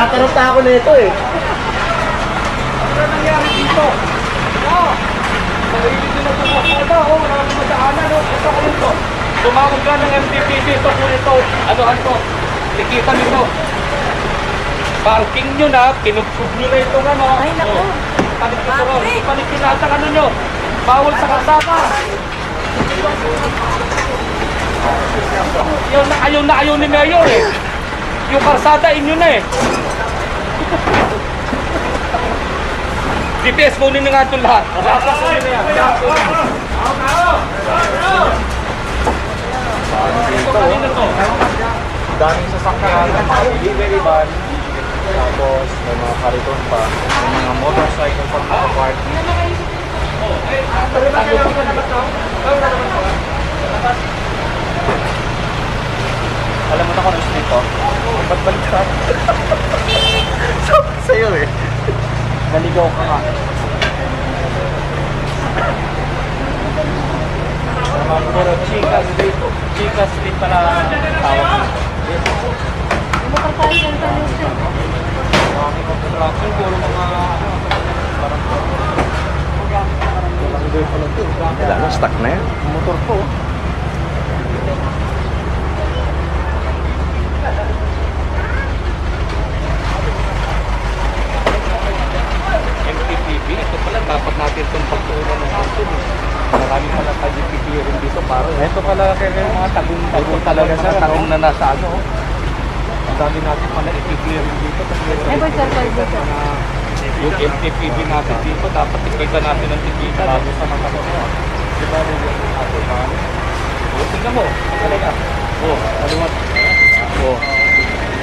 Tinatanong pa ako na ito eh. Ano nangyari dito? Oo. Mahili din na ito. Ano, oh, wala kang madaanan, oh. Ito ko nito. Tumawag ka ng MTPC, ito po ito. Ano, ano? Ikita nito. Parking nyo na, pinugpug nyo na itong ano. Ay, naku. Oh. Panik ito ro. Panik ano nyo. Bawal sa kasama. Yun na ayaw na ayaw ni Mayor eh. Yung kalsada inyo na eh. DPS mo na nga itong lahat. Dapat mo na yan. Daming sasakyan, delivery van, tapos may mga kariton pa, may mga motorcycle pa nakapark. Alam mo na kung gusto nito? Ba't baliktad? Sabi sa'yo eh. Naligaw ka nga. Pero Chica Street, Chica Street pala tawag. Motor tayo dyan sa Luzon. Marami construction, puro mga ano, parang barangay pa lang to. Wala na, stuck na yan. Motor po. MTPB, ito pala dapat natin itong pagtuunan ng Luzon. eh. Marami pala ka-GPP rin dito para. Ito pala kaya mga tagong Tagong talaga sa tagong na nasa ano. oh. Ang dami natin pala i-clear dito. Kasi Ay, boy, sir, boy, sir. yung MTPB natin dito, dapat ikita natin ang tikita. bago sa mga mo. Di ba rin yung ato tingnan mo. Talaga. O, kaliwat.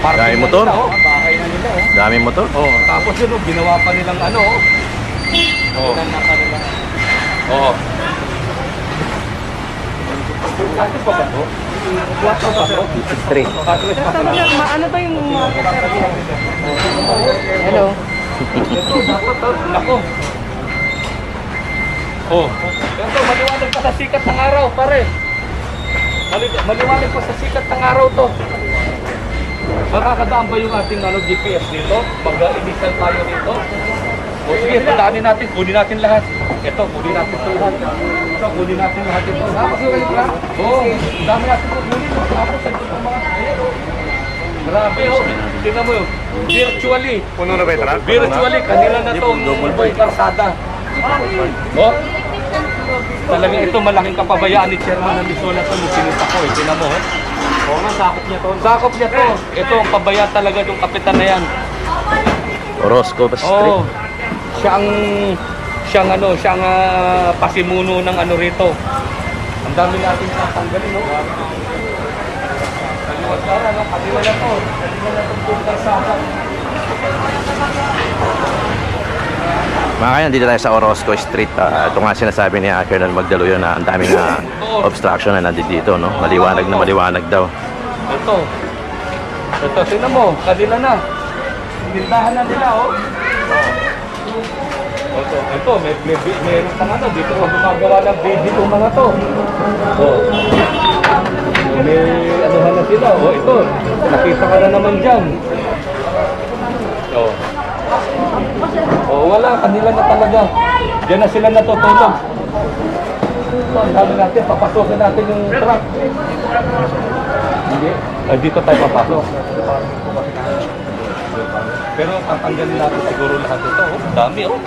O. Dami motor. O, bahay na nila. O. Daming motor. Oh, tapos yun, oh, ginawa pa nilang ano. Oh. Oh. Oo. Ate pa ba to? Quatro pa to? Ano ba yung? Hello. Ito, dapat to. Nako. Oh. Ito, maliwanag pa sa sikat ng araw, pare. Mali maliwanag pa sa sikat ng araw to. Makakadaan ba yung ating ano, GPS dito? Mag-initial tayo dito? O sige, tandaanin natin, kunin natin lahat. Ito, kunin natin ito lahat. Ito, kunin natin lahat ito. Tapos yung kayo lang? Oo, dami natin po kunin. Tapos ito yung mga... Oh. Grabe, oh. Tingnan mo yun. Virtually. Puno na ba yung truck? Virtually, kanila na to. Double karsada. Oh. Talagang ito malaking kapabayaan ni Chairman ng Misola to. Sinita ko eh. Tingnan mo, oh. Oo nga, sakop niya to. Sakop niya to. Ito ang pabayaan talaga yung kapitan na yan. Orozco Street. Oo. Siya ang siyang ano, siyang ah, pasimuno ng ano rito. Ang dami natin tatanggalin, no? Kaliwat ka no? Kanila na to. Kanila na itong punta sa Mga kaya, dito tayo sa Orozco Street. Ah, ito nga sinasabi ni Colonel Magdaloyo na ang daming ah, obstruction na nandito dito, no? Maliwanag na maliwanag daw. Ito. Ito, tingnan mo. Kanila na. Tindahan na nila, oh. Ito, ito, may, may, meron pang ano, dito pa gumagawa ng yung mga to. Oh. May ano na sila, oh, ito. Nakita ka na naman dyan. Oh. Oh, wala, kanila na talaga. Diyan na sila natutulog. Dami natin, papasokin natin yung truck. Hindi. Ay, dito tayo papasok. Pero tatanggalin natin siguro lahat ito. Oh, dami oh.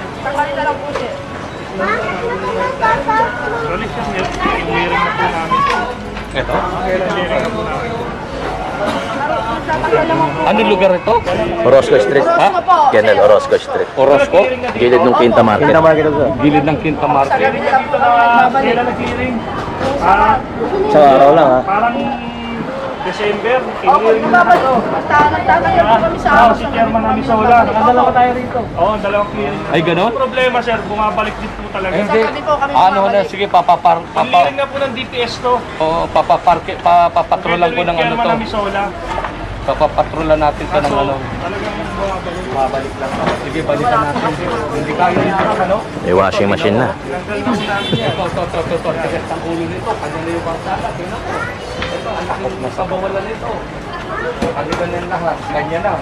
Ito? Ano lugar ito? Orozco Street. Ha? Colonel Orozco Street. Orozco? Gilid ng Quinta Market. Gilid ng Quinta Market. Sa araw lang ha. Parang December, kiniring na ito. Po kami sa Ah, si Chairman ng Misola. Nakadalawa tayo rito. Oo, ang dalawang clearing. Ay, ganon? Ang problema, sir, bumabalik din po talaga. Hindi. Ano na, bumabalik. sige, papapar, papa, Clearing na po ng DPS to. oh, papaparke, papapatrolan ko ng ano Chairman to. ng Misola. Papapatrolan natin to ng So, ano. talagang bumabalik. Babalik lang. Sige, balikan natin. Hindi kaya nito ano? May washing machine na. Ito, ito, ito, ito. Tigas ng ulo nito. Kanya na yung barsada. Tingnan mo. Ito, ang lakas na sa bawalan nito. Kanila na lahat. Kanya na.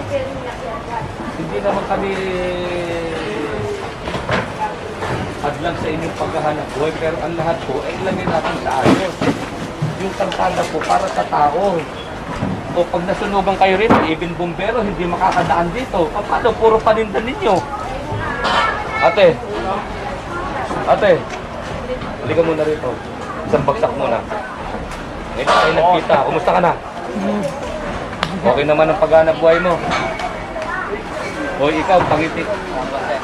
hindi naman kami hadlang sa inyong paghahanap buhay, pero ang lahat po, ay ilagay natin sa ayos. Yung kalsada po para sa tao. O pag nasunugan kayo rin, even bumbero, hindi makakadaan dito. Pa- Paano? Puro paninda ninyo. Ate, ate, halika muna rito. Isang bagsak muna. Ngayon tayo nagkita. Kumusta ka na? Okay naman ang paghanap buhay mo. O ikaw, pangiti.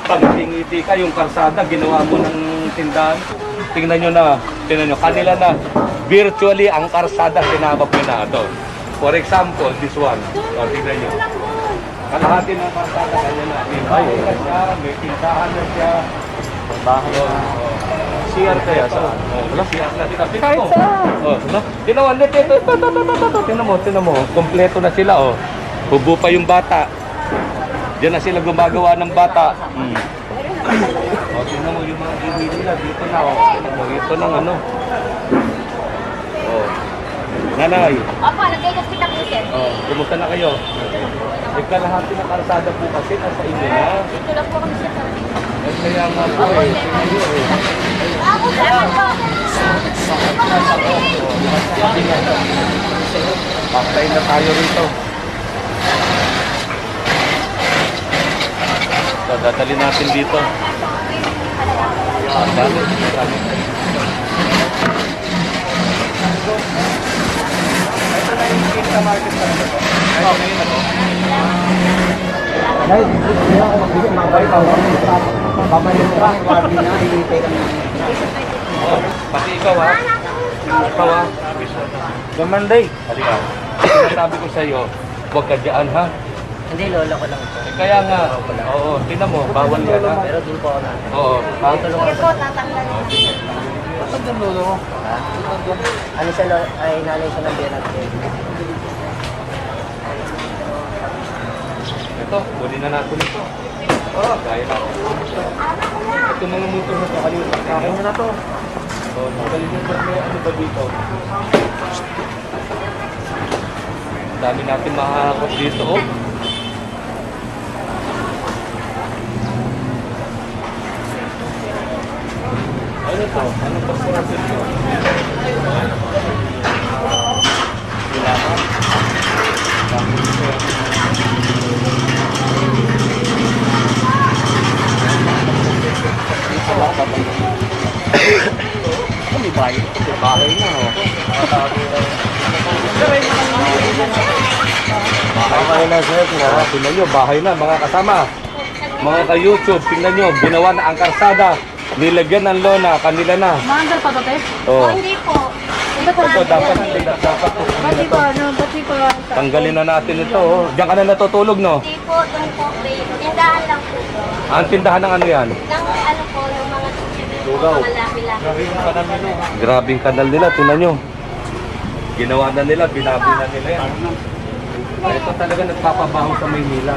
Pangiti-ngiti ka, yung kalsada, ginawa mo ng tindahan. Tingnan nyo na, tingnan nyo, kanila na virtually ang kalsada sinabak nyo na ito. For example, this one. O, tingnan nyo. Kalahati ng kalsada, kanya na. May bahay na siya, may tindahan na siya. Bahay na. CR kaya sa Wala, CR na sila. Kahit sa... Oh, no? Ginawa nito, ito. Tingnan mo, tingnan mo. Kompleto na sila, oh. Hubo pa yung bata. Diyan na sila gumagawa ng bata. Mm. O, tingnan mo yung mga email nila. Dito na, oh. Tingnan mo, Ito ng ano. Nanay, Opo, nag-igas kita po, sir. oh, kumusta na kayo? Nagkalahati ng kalsada po kasi nasa inyo na. Dito lang po kami, sir. Eh, Kaya nga po eh. Eh. Ako, salamat po. Patay na tayo rito. So, dadali natin dito. Ang dami. ang dami. Ito na yung Quinta Market sa ito. Ito na yun ano? Oh, Pati ikaw ha. Ikaw ha. Gamanday. Halika. Sinasabi ko sa iyo, huwag ka dyan ha. Hindi, lola ko lang ito. Eh, kaya nga, oo, tinan mo, bawal yan ha. Pero doon po ako na. Oo, ha? Sige po, tatanggalin. Ano siya, ay nanay siya ng Bernard Ito, huli na natin ito. Oo, kaya natin. Ito mga motor na ito, kalimutan ka. Kaya na to. Oo, nakalimutan mo ano ba dito. Ang dami natin makakakot dito, oh. Ano to? Ano ba sa ito? Kailangan. Dami ito. Na, sir. Oh, tingnan nyo, bahay na, mga kasama. Mga ka-YouTube, tingnan nyo, ginawa na ang karsada. Nilagyan ng lona, kanila na. Maandal pa to, te? Oh. Hindi po. Ito po Ito, dapat, dapat. Ba't di ba, ano, ba't di ba? Tanggalin na natin ito, oh. Diyan ka na natutulog, no? Hindi po, doon po, may tindahan lang po. Ang tindahan ng ano yan? Nang ano po, yung mga Lugaw. mga lapi-lapi. Grabing kanal nila, tingnan nyo. Ginawa na nila, binabi na nila yan. Ito talaga nagpapabaho sa Maynila.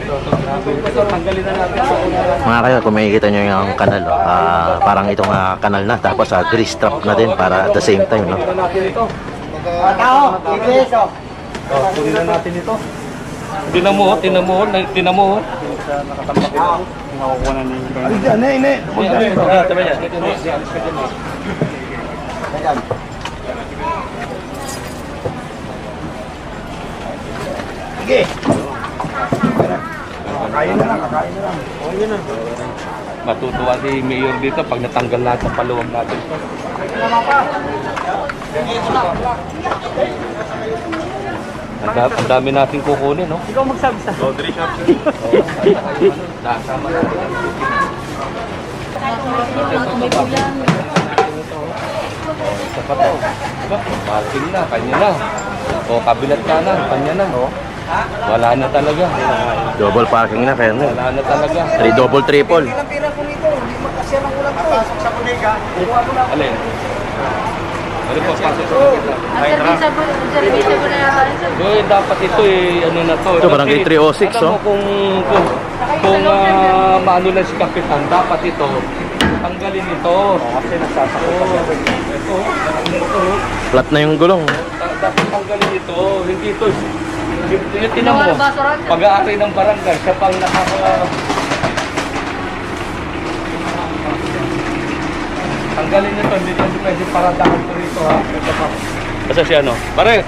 Ito, na. Mga kayo, kung makikita nyo yung kanal, oh, ah, parang itong ah, kanal na. Tapos ah, grease trap na din para at the same time. No? Na ito. Tao, ibeso. Oh, kunin na natin ito. Tinan mo, oh, tinan mo, oh, tinan mo. oh. Ay, dyan, ne, ne. Huwag ka rito. Ah, tabi yan. Dito, Nick. Alis ka dyan, Nick. Sige. Kakain na lang, kakain na lang. Oh, yun na. Matutuwa si Mayor dito pag natanggal lahat ng paluwag natin. Ang, da- ang dami natin kukunin, no? Ikaw magsabi sa... Laundry shop. Kasama natin. Isa pa to. Diba? Parking na, kanya na. O, kabilat ka na, kanya na, no? Wala na talaga. Double parking na kaya na. Wala na talaga. Three double triple. Papasok sa kuliga. Alin? Ano po, pasok sa kita. Ang servisa po, ang servisa po na yan. Eh, dapat ito eh, ano na to. Ito, barangay 306, alam mo, oh. kung, kung, kung uh, maano na si Kapitan, dapat ito, tanggalin ito. kasi nasasakupan oh, Ito, ito, Flat na yung gulong. Dapat tanggalin ito. Hindi ito, tinan mo, pag-aari ng barangay, siya pang nakaka... Tanggalin nyo to, hindi nyo pwede paradahan ko rito ha. Ito pa. Basta si ano, pare,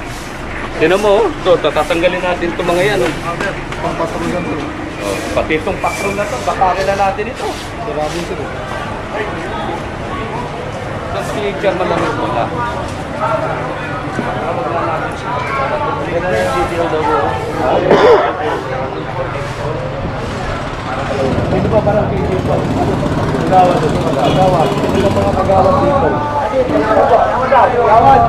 tinan mo, oh. to, tatatanggalin natin itong mga yan. Oh. Oh, pati itong patron na to, bakarin na natin ito. Tapos si Chairman lang wala. Yan na yung detail Sino ba parang video pa? Kagawad dito, kagawad. Sino ba mga kagawad dito? Kagawad!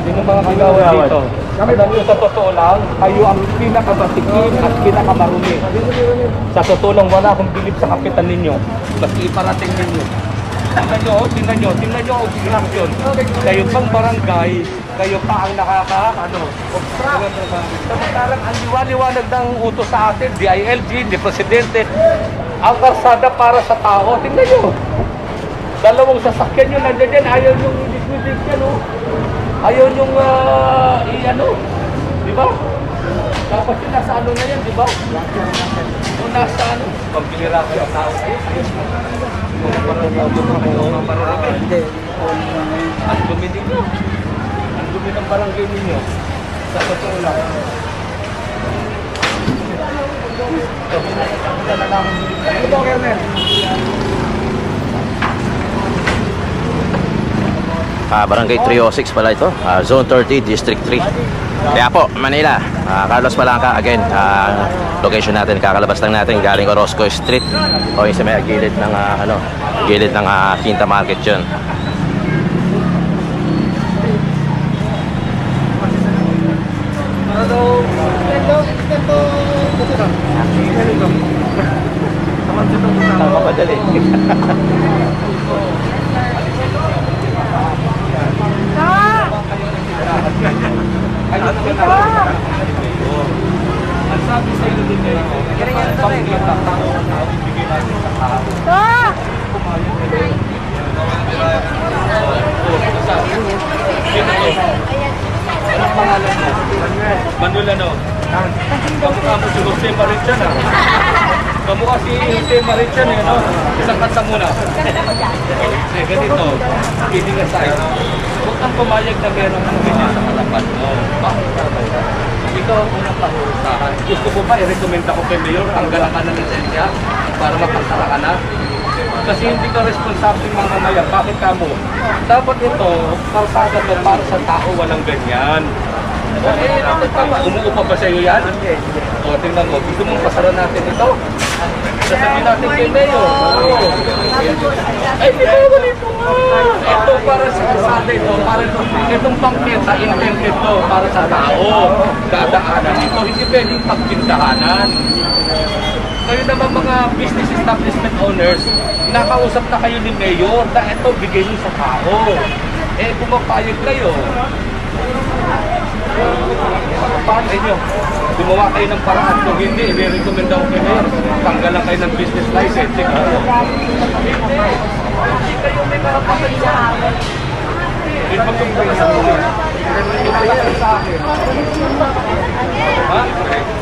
Sino mga kagawad dito? Alam niyo sa totoo lang, kayo ang pinakabasikin at pinakamarumi. Sa totoo lang, wala akong bilib sa kapitan ninyo. Basta iparating ninyo. Tingnan nyo, tingnan nyo, tingnan nyo, obstruction. Kayo pang barangay, kayo pa ang nakaka, ano, obstruct. Samantarang ang liwan-liwanag ng utos sa atin, DILG, di Presidente, ang karsada para sa tao. Tingnan nyo. Dalawang sasakyan nyo nandiyan yan, ayaw nyo i-liquidate yan, oh. Ayaw nyo, uh, i-ano, di ba? Dapat yun nasa ano na yan, di ba? Kung nasa ano, pambihira kayo ang tao kayo. Mga parang Hindi. Ang dumi ninyo. Ang dumi ng barangay ninyo. Sa totoo lang. Ano ba, Kernel? Ah, Barangay 306 pala ito. Ah, Zone 30, District 3. Kaya po, Manila. Ah, Carlos Palangka, again, ah, location natin, kakalabas lang natin galing Orozco Street o yung sa may gilid ng, ah, ano, gilid ng ah, Quinta Market yun. Tama padali. Ayun ka na. Ang sabi sa iyo din eh, pangkita tao na ibigay natin sa tao. Sino to? Anong pangalan mo? Manuel ano? Kamukha mo si Jose Marichan ah. Kamukha si Jose Marichan eh, no? Isang kanta muna. Sige, ganito. Kidding aside. Huwag kang pumayag na meron ng ganyan sa harapan mo. Bakit sabay? Ikaw ang unang pahurusahan. Gusto mo ba i-recommend ako kay Mayor tanggalan ka ng lisensya para mapasara ka na? Kasi hindi ka responsable mga mamaya. Bakit ka mo? Dapat ito, kalsada to para sa tao walang ganyan. Umuupa pa sa iyo yan? O, tingnan mo. Gusto mong pasara natin ito? Sasabihin natin kay Mayor. Oo. Ay, di ba wala ito nga? Ito para sa kalsada ito. Para ito, itong pangkita, intended to para sa tao. Dadaanan ito. Hindi pwedeng pagpindahanan. Kayo naman mga business establishment owners, nakausap na kayo ni Mayor na ito bigay niyo sa tao. Eh, pumapayag kayo. Paano inyo? Gumawa kayo ng paraan. Kung hindi, i-recommend ako kay Mayor. Tanggalan kayo ng business license. Hindi. Hindi kayo may karapatan sa akin. Hindi pagkumpara sa akin. Hindi pagkumpara sa akin. Ha?